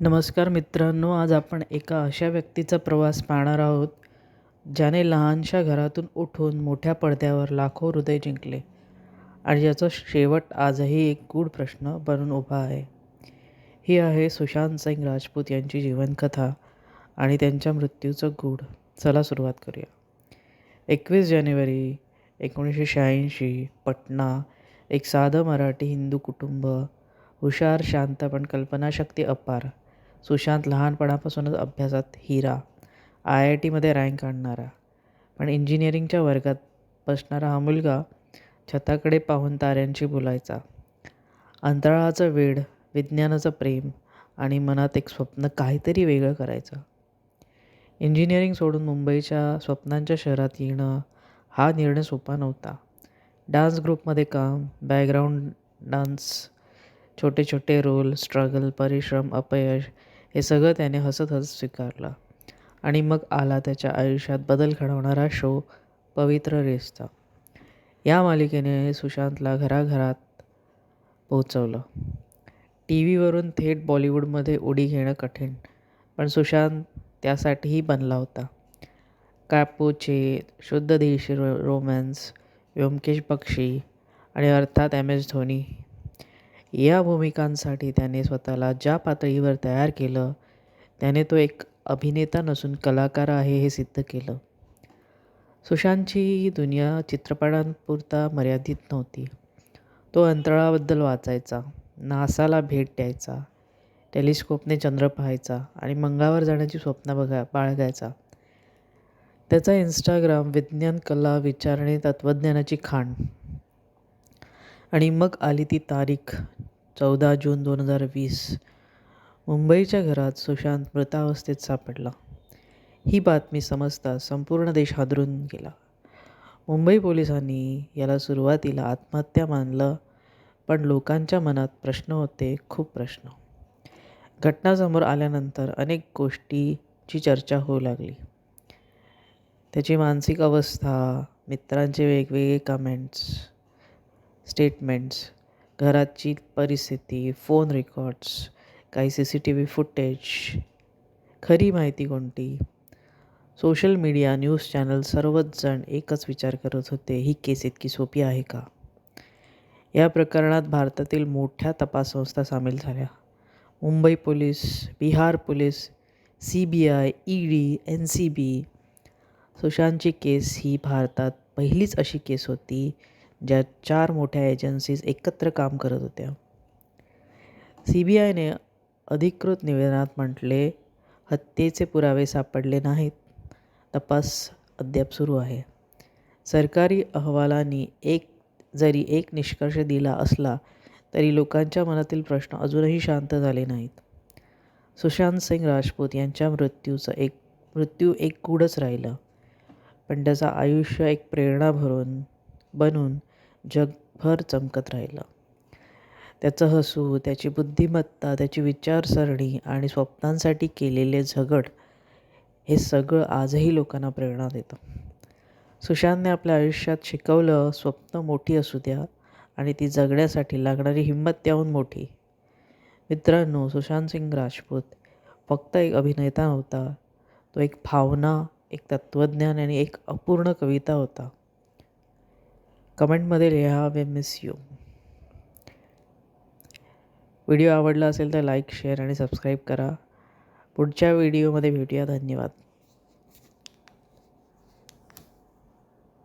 नमस्कार मित्रांनो आज आपण एका अशा व्यक्तीचा प्रवास पाहणार आहोत ज्याने लहानशा घरातून उठून मोठ्या पडद्यावर लाखो हृदय जिंकले आणि ज्याचा शेवट आजही एक गूढ प्रश्न बनून उभा आहे. ही आहे सुशांत सिंग राजपूत यांची जीवनकथा आणि त्यांच्या मृत्यूचं गूढ. चला सुरुवात करूया. एकवीस जानेवारी एकोणीसशे शहाऐंशी पटना एक साधं मराठी हिंदू कुटुंब हुशार शांत पण कल्पनाशक्ती अपार सुशांत लहानपणापासूनच अभ्यासात हिरा आय आय टीमध्ये रँक आणणारा. पण इंजिनिअरिंगच्या वर्गात बसणारा हा मुलगा छताकडे पाहून ताऱ्यांशी बोलायचा. अंतराळाचं वेड विज्ञानाचं प्रेम आणि मनात एक स्वप्न काहीतरी वेगळं करायचं. इंजिनिअरिंग सोडून मुंबईच्या स्वप्नांच्या शहरात येणं हा निर्णय सोपा नव्हता. डान्स ग्रुपमध्ये काम बॅकग्राऊंड डान्स छोटे छोटे रोल स्ट्रगल परिश्रम अपयश हे सगळं त्याने हसत हसत स्वीकारलं. आणि मग आला त्याच्या आयुष्यात बदल घडवणारा शो पवित्र रिश्ता. या मालिकेने सुशांतला घराघरात पोहोचवलं. टी व्हीवरून थेट बॉलिवूडमध्ये उडी घेणं कठीण पण सुशांत त्यासाठीही बनला होता. कापूचे शुद्ध देशी रो रोमॅन्स व्योमकेश बक्षी आणि अर्थात एम एस धोनी या भूमिकांसाठी त्याने स्वतःला ज्या पातळीवर तयार केलं त्याने तो एक अभिनेता नसून कलाकार आहे हे सिद्ध केलं. सुशांतची ही दुनिया चित्रपटांपुरता मर्यादित नव्हती. तो अंतराळाबद्दल वाचायचा नासाला भेट द्यायचा टेलिस्कोपने चंद्र पाहायचा आणि मंगळावर जाण्याची स्वप्न बघा बाळगायचा. त्याचा इंस्टाग्राम विज्ञान कला विचारणे तत्त्वज्ञानाची खाण. आणि मग आली ती तारीख चौदा जून दोन हजार वीस. मुंबईच्या घरात सुशांत मृतावस्थेत सापडला. ही बातमी समजता संपूर्ण देश हादरून गेला. मुंबई पोलिसांनी याला सुरुवातीला आत्महत्या मानलं पण लोकांच्या मनात प्रश्न होते खूप प्रश्न. घटना समोर आल्यानंतर अनेक गोष्टीची चर्चा होऊ लागली. त्याची मानसिक अवस्था मित्रांचे वेगवेगळे कमेंट्स स्टेटमेंट्स घराची परिस्थिती फोन रेकॉर्ड्स काही C C T V footage खरी माहिती कोणती? सोशल मीडिया न्यूज चॅनल सर्वच जण एकच विचार करत होते ही केस इतकी सोपी आहे का? या प्रकरणात भारतातील मोठ्या तपास संस्था सामील झाल्या. Mumbai police Bihar police C B I E D N C B सुशांतची case ही भारतात पहिलीच अशी केस होती ज्या चार मोठ्या एजन्सीज एकत्र काम करत होत्या. सी बी आयने अधिकृत निवेदनात म्हटले हत्येचे पुरावे सापडले नाहीत. तपास अद्याप सुरू आहे. सरकारी अहवालांनी एक जरी एक निष्कर्ष दिला असला तरी लोकांच्या मनातील प्रश्न अजूनही शांत झाले नाहीत. सुशांत सिंग राजपूत यांच्या मृत्यूचं एक मृत्यू एक गूढच राहिलं. पण त्याचं आयुष्य एक प्रेरणा भरून बनून जगभर चमकत राहिलं. त्याचं हसू त्याची बुद्धिमत्ता त्याची विचारसरणी आणि स्वप्नांसाठी केलेले झगड हे सगळं आजही लोकांना प्रेरणा देतं. सुशांतने आपल्या आयुष्यात शिकवलं स्वप्न मोठी असू द्या आणि ती जगण्यासाठी लागणारी हिंमत त्याहून मोठी. मित्रांनो सुशांत सिंग राजपूत फक्त एक अभिनेता नव्हता. तो एक भावना एक तत्त्वज्ञान आणि एक अपूर्ण कविता होता. कमेंटमध्ये लिहा वे मिस यू व्हिडिओ आवडला असेल तर लाईक शेअर आणि सबस्क्राईब करा. पुढच्या व्हिडिओमध्ये भेटूया. धन्यवाद.